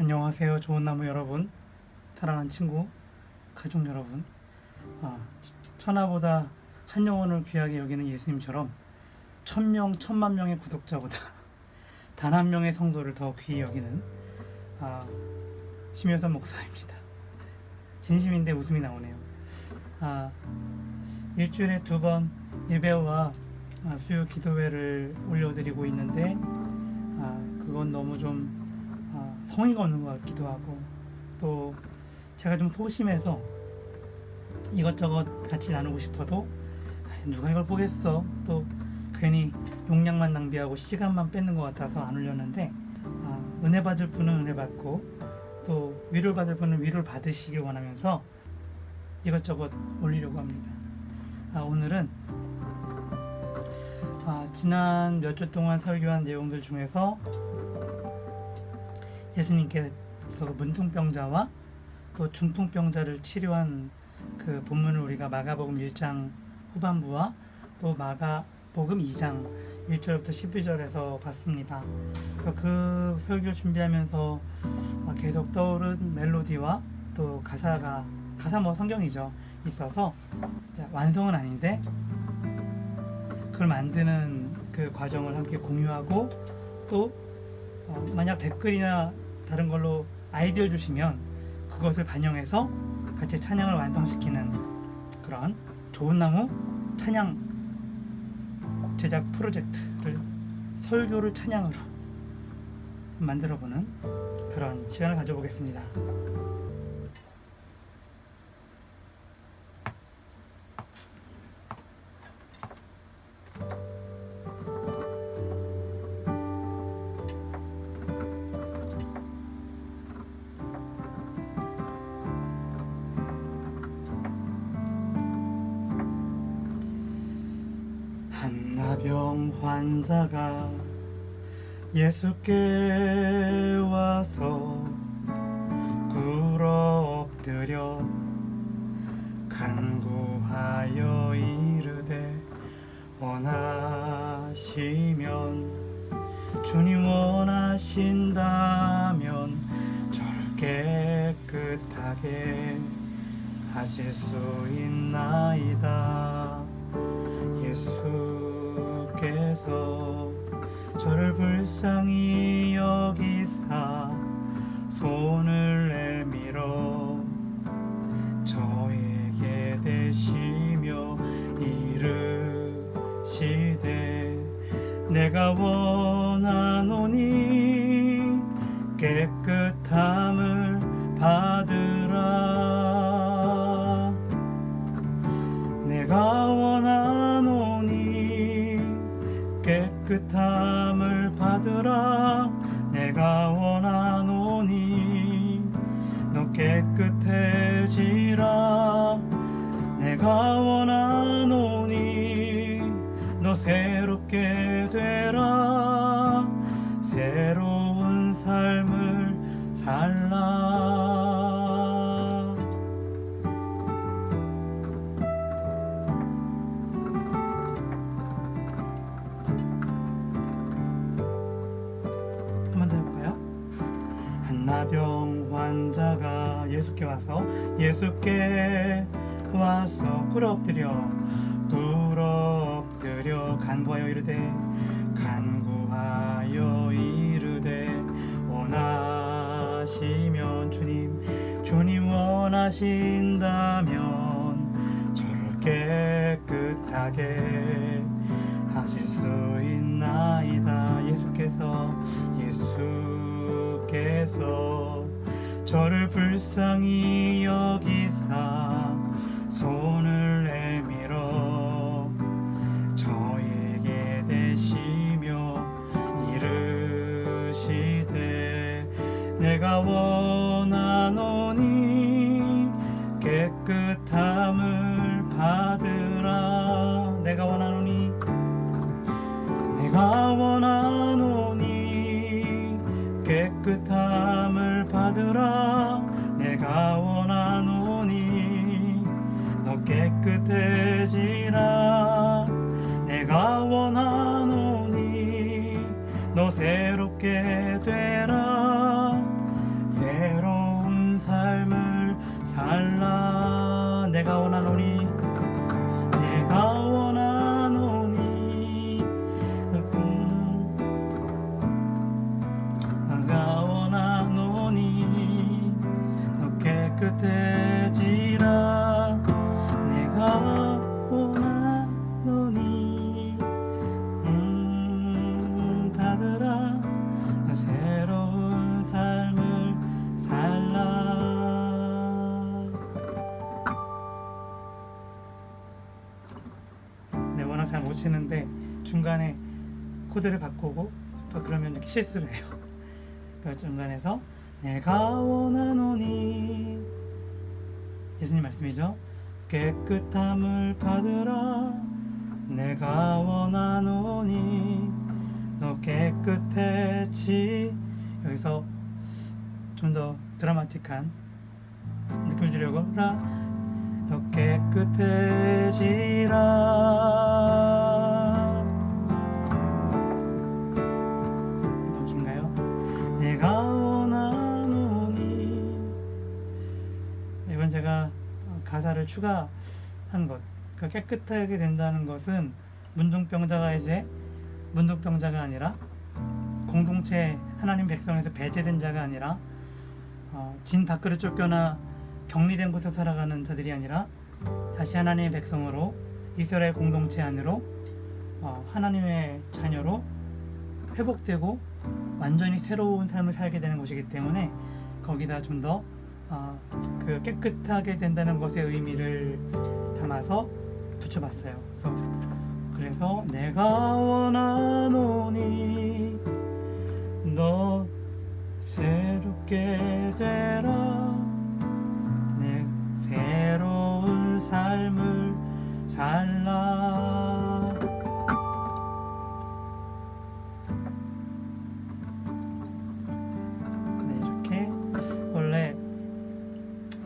안녕하세요. 좋은 나무 여러분, 사랑하는 친구, 가족 여러분. 아, 천하보다 한 영혼을 귀하게 여기는 예수님처럼 천명, 천만 명의 구독자보다 단 한 명의 성도를 더 귀히 여기는 아, 심효선 목사입니다. 진심인데 웃음이 나오네요. 아, 일주일에 두 번 예배와 아, 수요 기도회를 올려드리고 있는데 아, 그건 너무 좀 아, 성의가 없는 것 같기도 하고 또 제가 좀 소심해서 이것저것 같이 나누고 싶어도 아, 누가 이걸 보겠어 또 괜히 용량만 낭비하고 시간만 뺏는 것 같아서 안 올렸는데 아, 은혜 받을 분은 은혜 받고 또 위를 받을 분은 위를 받으시길 원하면서 이것저것 올리려고 합니다. 아, 오늘은 아, 지난 몇 주 동안 설교한 내용들 중에서 예수님께서 문둥병자와 또 중풍병자를 치료한 그 본문을 우리가 마가복음 1장 후반부와 또 마가복음 2장 1절부터 12절에서 봤습니다. 그래서 그 설교 준비하면서 어, 계속 떠오른 멜로디와 또 가사가 가사 뭐 성경이죠 있어서 완성은 아닌데 그걸 만드는 그 과정을 함께 공유하고 또 어, 만약 댓글이나 다른 걸로 아이디어 주시면 그것을 반영해서 같이 찬양을 완성시키는 그런 좋은 나무 찬양 제작 프로젝트를 설교를 찬양으로 만들어보는 그런 시간을 가져보겠습니다. 나병 환자가 예수께 와서 굴어 엎드려 간구하여 이르되 원하시면 주님 원하신다면 저를 깨끗하게 하실 수 있나이다 예수께서 저를 불쌍히 여기사 손을 내밀어 저에게 대시며 이르시되 내가 원하노니 깨끗함을 받으라. 내가 원하노니 너 깨끗해지라. 내가 원하노니 너 새롭게 되라 한나병 환자가 예수께 와서 예수께 와서 꿇어 엎드려 꿇어 엎드려 간구하여 이르되 간구하여 이르되 원하시면 주님 주님 원하신다면 저를 깨끗하게 하실 수 있나이다. 예수께서 예수 께서 저를 불쌍히 여기사 손을 내밀어 저에게 대시며 이르시되 내가 원하노니 깨끗함을 받으라. 내가 원하노니 내가 원하노니 깨끗함을 받으라. 내가 원하노니 너 깨끗해 워낙 잘 못 치는데 중간에 코드를 바꾸고 또 그러면 이렇게 실수를 해요. 그 중간에서 내가 원하노니 예수님 말씀이죠. 깨끗함을 받으라. 내가 원하노니 너 깨끗해지. 여기서 좀 더 드라마틱한 느낌을 주려고. 라, 너 깨끗해지라. 제가 가사를 추가한 것. 그 깨끗하게 된다는 것은 문둥병자가 이제 문둥병자가 아니라 공동체 하나님 백성에서 배제된 자가 아니라 어, 진 밖으로 쫓겨나 격리된 곳에 살아가는 자들이 아니라 다시 하나님의 백성으로 이스라엘 공동체 안으로 어, 하나님의 자녀로 회복되고 완전히 새로운 삶을 살게 되는 곳이기 때문에 거기다 좀더 어, 그 깨끗하게 된다는 것의 의미를 담아서 붙여봤어요. 그래서 그래서 내가 원하노니 너 새롭게 되라 내 새로운 삶을 살라 네 이렇게 원래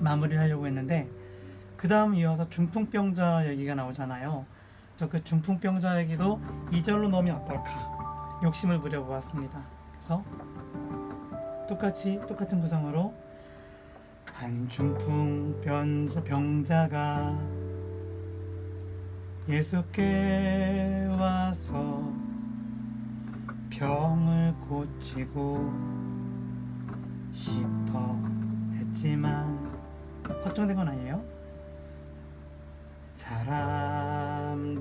마무리를 하려고 했는데 그 다음 이어서 중풍병자 얘기가 나오잖아요. 그래서 그 중풍병자 얘기도 2절로 넣으면 어떨까 욕심을 부려보았습니다. 그래서 똑같이 똑같은 구성으로 한 중풍 병자, 병자가 예수께 와서 병을 고치고 싶어 했지만 확정된 건 아니에요. 사람들이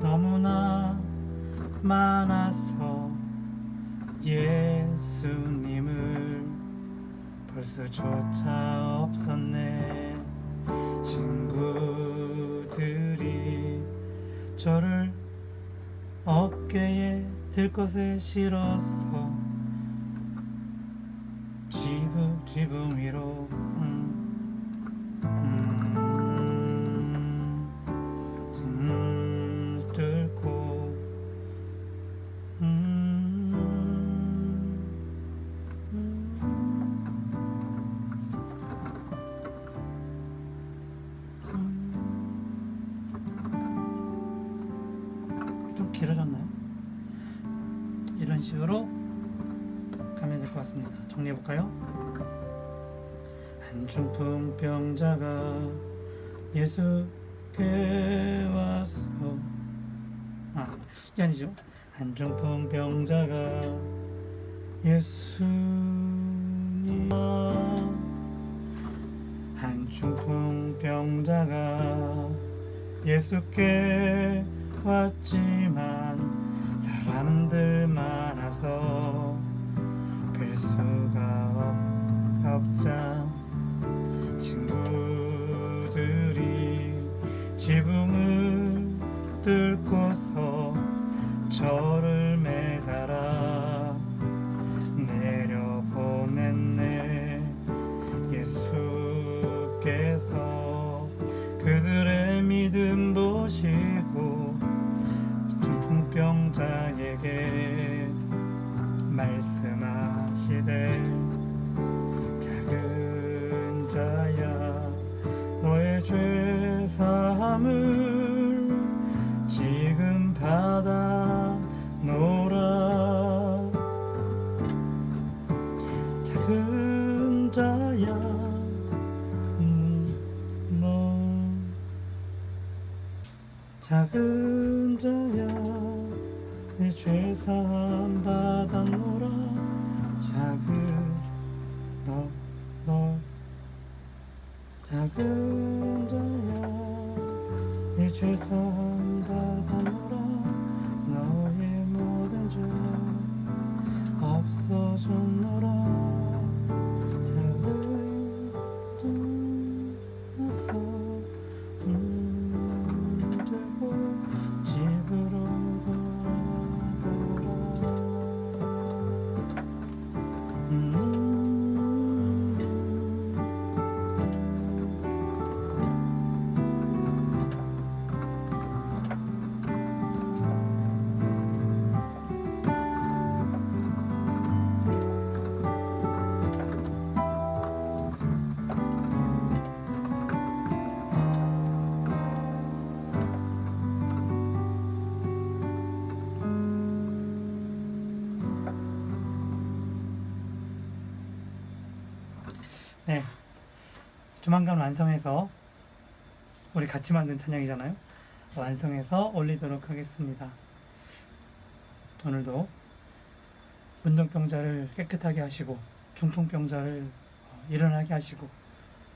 너무나 많아서 예수님을 볼 수조차 없었네. 친구들이 저를 어깨에 들 것에 실어서 지붕 지붕 위로 길어졌나요? 이런 식으로 가면 될 것 같습니다. 정리해 볼까요? 한중풍 병자가 예수께 와서 아 이게 아니죠. 한중풍 병자가 예수님 한중풍 병자가 예수께 왔지만 사람들 많아서 뵐 수가 없, 없자. 친구들이 지붕을 뚫고서 저 하시되 작은 자야 너의 죄 사함을 지금 받아 놓라. 작은 자야 음, 너. 작은 자야 내 죄 사함 받았노라. 작은 너, 너. 작은 자야 내 죄사함 받았노라 너의 모든 죄 없어졌노라 네. 조만간 완성해서 우리 같이 만든 찬양이잖아요. 완성해서 올리도록 하겠습니다. 오늘도 문둥병자를 깨끗하게 하시고 중풍병자를 어, 일어나게 하시고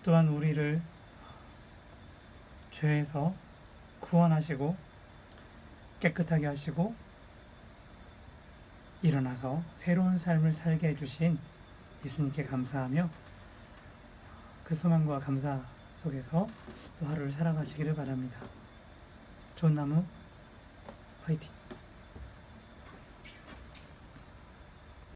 또한 우리를 죄에서 구원하시고 깨끗하게 하시고 일어나서 새로운 삶을 살게 해주신 예수님께 감사하며 그 소망과 감사 속에서 또 하루를 살아가시기를 바랍니다. 좋은 나무 화이팅!